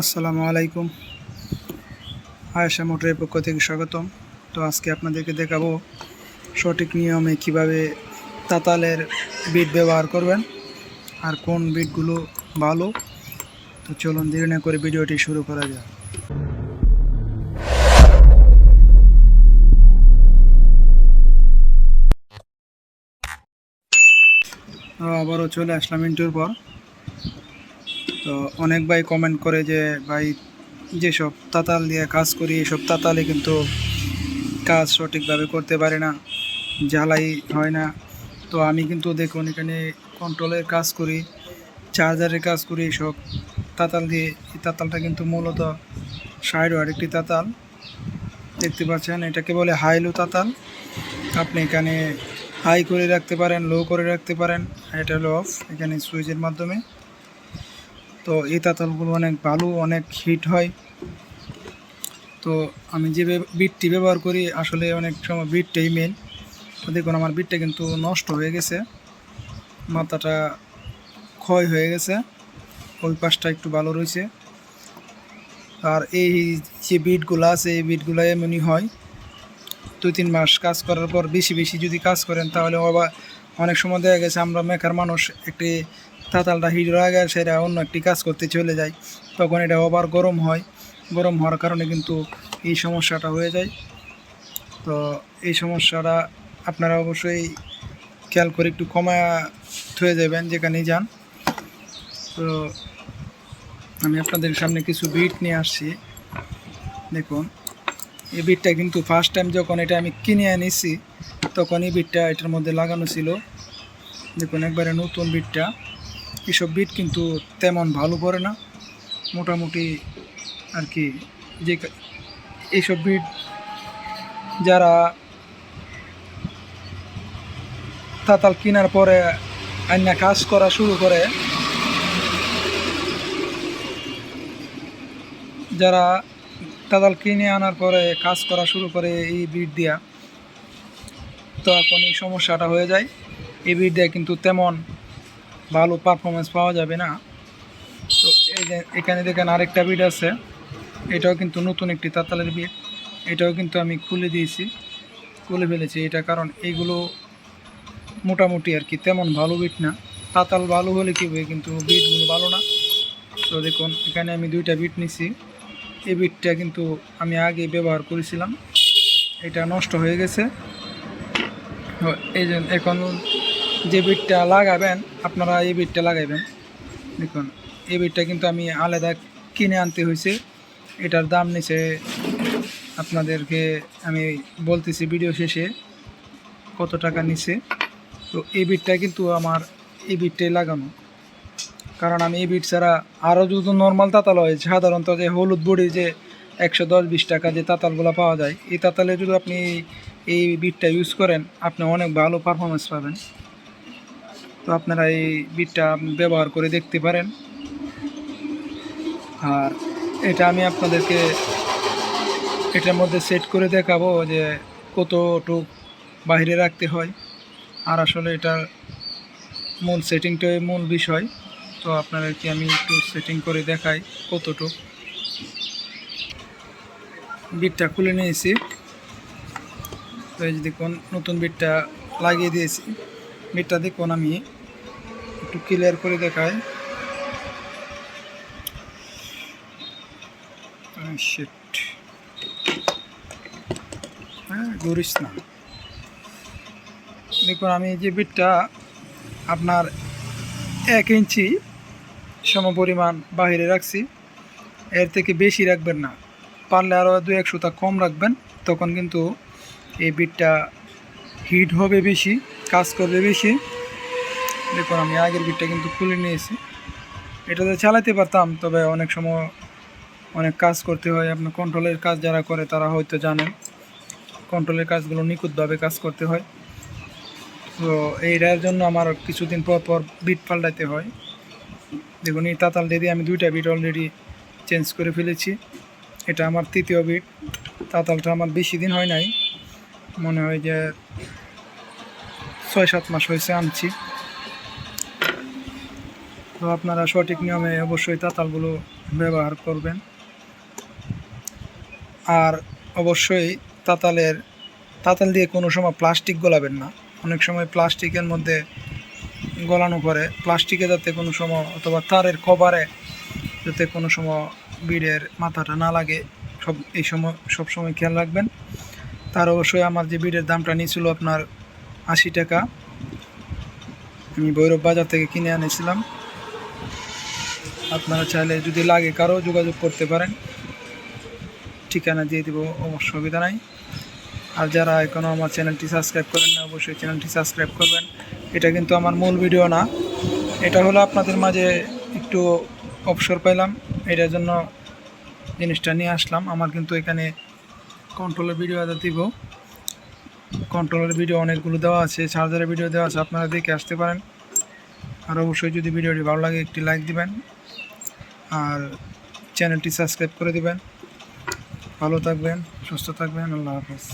আসসালামু আলাইকুম। আয়েশা মোটরের পক্ষ থেকে স্বাগতম। তো আজকে আপনাদেরকে দেখাবো সঠিক নিয়মে কীভাবে তাতালের বিট ব্যবহার করবেন আর কোন বিটগুলো ভালো। তো চলুন দেরি না করে ভিডিওটি শুরু করা তো আবারও চলে আসলাম ইন্টুর পর। তো অনেক ভাই কমেন্ট করে যে, ভাই, যেসব তাতাল দিয়ে কাজ করি, এসব তাতালে কিন্তু কাজ সঠিকভাবে করতে পারে না, জ্বালাই হয় না। তো আমি কিন্তু দেখুন, এখানে কন্ট্রোলের কাজ করি চার্জারের কাজ করি, সব তাতাল দিয়ে, এই তাতালটা কিন্তু মূলত সাইড একটি তাতাল। দেখতে পাচ্ছেন, এটাকে বলে হাই হাইলো তাতাল। আপনি এখানে হাই করে রাখতে পারেন লো করে রাখতে পারেন, এটা হলো অফ এখানে সুইচের মাধ্যমে। তো এই তাতালগুলো অনেক ভালো, অনেক হিট হয়। তো আমি যে বিটটি ব্যবহার করি, আসলে অনেক সময় বিটটাই মেন দেখুন, আমার বিটটা কিন্তু নষ্ট হয়ে গেছে। মাথাটা ক্ষয় হয়ে গেছে। ওই পাশটা একটু ভালো রয়েছে। আর এই যে বিটগুলো আছে, এই বিটগুলো এমনই হয়। দুই তিন মাস কাজ করার পর বেশি বেশি যদি কাজ করেন, তাহলে আবার অনেক সময় দেখা গেছে আমরা মেকার মানুষ একটি তাতালটা হিট হয়ে গেছে সেটা অন্য একটি কাজ করতে চলে যায়। তখন এটা ওভার গরম হয়। গরম হওয়ার কারণে কিন্তু এই সমস্যাটা হয়ে যায়। তো এই সমস্যাটা আপনারা অবশ্যই খেয়াল করে একটু কমায় থয়ে যাবেন যেখানেই যান। তো আমি আপনাদের সামনে কিছু বিট নিয়ে আসছি। দেখুন, এই বিটটা কিন্তু ফার্স্ট টাইম যখন এটা আমি কিনে এনেছি, তখন এই বিটটা এটার মধ্যে লাগানো ছিল। দেখুন, একবারে নতুন বিটটা এসব বিট কিন্তু তেমন ভালো করে না। মোটামুটি আর কি যে এইসব বিট যারা তাতাল কেনার পরে আইনা কাজ করা শুরু করে, যারা তাতাল কিনে আনার পরে কাজ করা শুরু করে এই বিট দিয়া তখন এই সমস্যাটা হয়ে যায়। এই বিট দিয়ে কিন্তু তেমন ভালো পারফরমেন্স পাওয়া যাবে না। তো এই যে এখানে দেখেন আরেকটা বিট আছে। এটাও কিন্তু নতুন একটি তাতালের বিট এটাও কিন্তু আমি খুলে দিয়েছি। খুলে ফেলেছি। এটা কারণ এইগুলো মোটামুটি আর কি তেমন ভালো বিট না। তাতাল ভালো হলে কী হবে? কিন্তু বিটগুলো ভালো না। তো দেখুন, এখানে আমি দুইটা বিট নিছি। এই বিটটা কিন্তু আমি আগে ব্যবহার করেছিলাম। এটা নষ্ট হয়ে গেছে। এই এখন যে বিটটা লাগাবেন, আপনারা এই বিটটা লাগাইবেন। দেখুন, এই বিটটা কিন্তু আমি আলাদা কিনে আনতে হয়েছে এটার দাম নিচে আপনাদেরকে আমি বলতেছি ভিডিও শেষে কত টাকা নিছে তো এই বিটটা কিন্তু আমার এই বিটটাই লাগানো। কারণ আমি এই বিট ছাড়া আরও যদি নর্মাল তাতাল হয়, সাধারণত যে হলুদ বড়ি যে একশো দশ বিশ টাকা যে তাতালগুলো পাওয়া যায়, এই তাতালে যদি আপনি এই বিটটা ইউজ করেন, আপনি অনেক ভালো পারফরমেন্স পাবেন। তো আপনারা এই বিটটা ব্যবহার করে দেখতে পারেন। আর এটা আমি আপনাদেরকে এটার মধ্যে সেট করে দেখাবো যে কতটুক বাইরে রাখতে হয়। আর আসলে এটার মূল সেটিংটাই মূল বিষয়। তো আপনাদেরকে আমি একটু সেটিং করে দেখাই কতটুক। বিটটা খুলে নিয়েছি। তো এই যে দেখুন, নতুন বিটটা লাগিয়ে দিয়েছি। বিটটা দেখুন আমি একটু ক্লিয়ার করে দেখাই। শিট হ্যাঁ ঘুরিস না। দেখুন, আমি যে বিটটা আপনার এক ইঞ্চি সম পরিমাণ বাহিরে রাখছি, এর থেকে বেশি রাখবেন না। পারলে আরও দু এক সুতা কম রাখবেন, তখন কিন্তু এই বিটটা হিট হবে বেশি, কাজ করবে বেশি। দেখুন, আমি আগের বিটটা কিন্তু খুলে নিয়েছি। এটাতে চালাতে পারতাম, তবে অনেক সময় অনেক কাজ করতে হয়। আপনার কন্ট্রোলের কাজ যারা করে, তারা হয়তো জানেন কন্ট্রোলের কাজগুলো নিখুঁতভাবে কাজ করতে হয়। তো এইটার জন্য আমার কিছুদিন পর পর বিট পাল্টাতে হয়। দেখুন, এই তাতাল দিয়ে আমি দুইটা বিট অলরেডি চেঞ্জ করে ফেলেছি। এটা আমার তৃতীয় বিট তাতালটা আমার বেশি দিন হয় নাই। মনে হয় যে ছয় সাত মাস হয়েছে আনছি। তো আপনারা সঠিক নিয়মে অবশ্যই তাতালগুলো ব্যবহার করবেন। আর অবশ্যই তাতালের, তাতাল দিয়ে কোনো সময় প্লাস্টিক গলাবেন না। অনেক সময় প্লাস্টিকের মধ্যে গলানো পরে প্লাস্টিকে যাতে কোনো সময় অথবা তারের কভারে যাতে কোনো সময় বিড়ের মাথাটা না লাগে, সব, এই সময়, সব সময় খেয়াল রাখবেন। তার অবশ্যই আমার যে বিড়ের দামটা নিয়েছিল আপনার আশি টাকা। আমি ভৈরব বাজার থেকে কিনে আনেছিলাম আপনারা চাইলে যদি লাগে কারও যোগাযোগ করতে পারেন। ঠিকানা দিয়ে দিব অসুবিধা নাই। আর যারা এখনও আমার চ্যানেলটি সাবস্ক্রাইব করেন না, অবশ্যই চ্যানেলটি সাবস্ক্রাইব করবেন। এটা কিন্তু আমার মূল ভিডিও না। এটা হলো আপনাদের মাঝে একটু অবসর পাইলাম। এটার জন্য জিনিসটা নিয়ে আসলাম। আমার কিন্তু এখানে কন্ট্রোলের ভিডিও দিব। কন্ট্রোলের ভিডিও অনেকগুলো দেওয়া আছে চার্জারের ভিডিও দেওয়া আছে, আপনারা দেখে আসতে পারেন। আর অবশ্যই যদি ভিডিওটি ভালো লাগে, একটি লাইক দিবেন। আর চ্যানেলটি সাবস্ক্রাইব করে দিবেন। ভালো থাকবেন, সুস্থ থাকবেন, আল্লাহ হাফেজ।